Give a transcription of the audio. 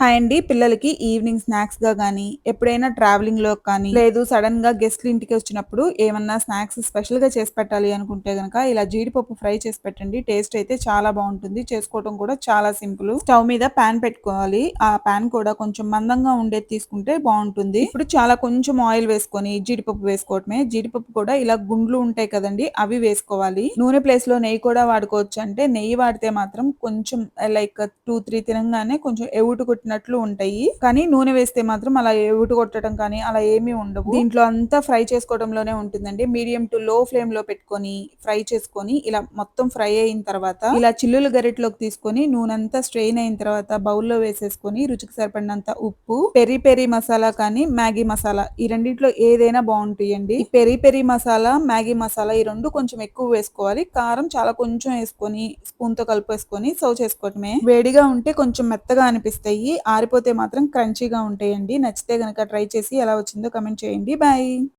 Hi అండి. పిల్లలకి evening స్నాక్స్గా కానీ ఎప్పుడైనా ట్రావెలింగ్లో కానీ లేదు సడన్గా గెస్ట్లు ఇంటికి వచ్చినప్పుడు ఏమన్నా స్నాక్స్ స్పెషల్గా చేసి పెట్టాలి అనుకుంటే గనక ఇలా జీడిపప్పు ఫ్రై చేసి పెట్టండి. టేస్ట్ అయితే చాలా బాగుంటుంది. చేసుకోవడం కూడా చాలా సింపుల్. స్టవ్ మీద పాన్ పెట్టుకోవాలి. ఆ పాన్ కూడా కొంచెం మందంగా ఉండేది తీసుకుంటే బాగుంటుంది. ఇప్పుడు చాలా కొంచెం ఆయిల్ వేసుకొని జీడిపప్పు వేసుకోవటమే. జీడిపప్పు కూడా ఇలా గుండ్లు ఉంటాయి కదండి అవి వేసుకోవాలి. నూనె ప్లేస్లో నెయ్యి కూడా వాడుకోవచ్చు. అంటే నెయ్యి వాడితే మాత్రం కొంచెం లైక్ టూ త్రీ తినంగానే కొంచెం ఎవుటు పెట్టినట్లు ఉంటాయి. కానీ నూనె వేస్తే మాత్రం అలా ఎవుటు కొట్టడం కానీ అలా ఏమీ ఉండవు. దీంట్లో అంతా ఫ్రై చేసుకోవడంలోనే ఉంటుందండి. మీడియం టు లో ఫ్లేమ్లో పెట్టుకొని ఫ్రై చేసుకొని ఇలా మొత్తం ఫ్రై అయిన తర్వాత ఇలా చిల్లులు గరిటలోకి తీసుకొని నూనె అంతా స్ట్రెయిన్ అయిన తర్వాత బౌల్లో వేసేసుకొని రుచికి సరిపడినంత ఉప్పు పెరి పెరి మసాలా కానీ మ్యాగీ మసాలా ఈ రెండిట్లో ఏదైనా బాగుంటాయండి. Peri peri masala Maggi masala ఈ రెండు కొంచెం ఎక్కువ వేసుకోవాలి. కారం చాలా కొంచెం వేసుకొని స్పూన్తో కలిపేసుకొని సర్వ్ చేసుకోవటమే వేడిగా ఉంటే కొంచెం మెత్తగా అనిపిస్తాయి. ఆరిపోతే మాత్రం క్రంచీగా ఉంటాయండి. నచ్చితే కనుక ట్రై చేసి ఎలా వచ్చిందో కమెంట్ చేయండి. బాయ్.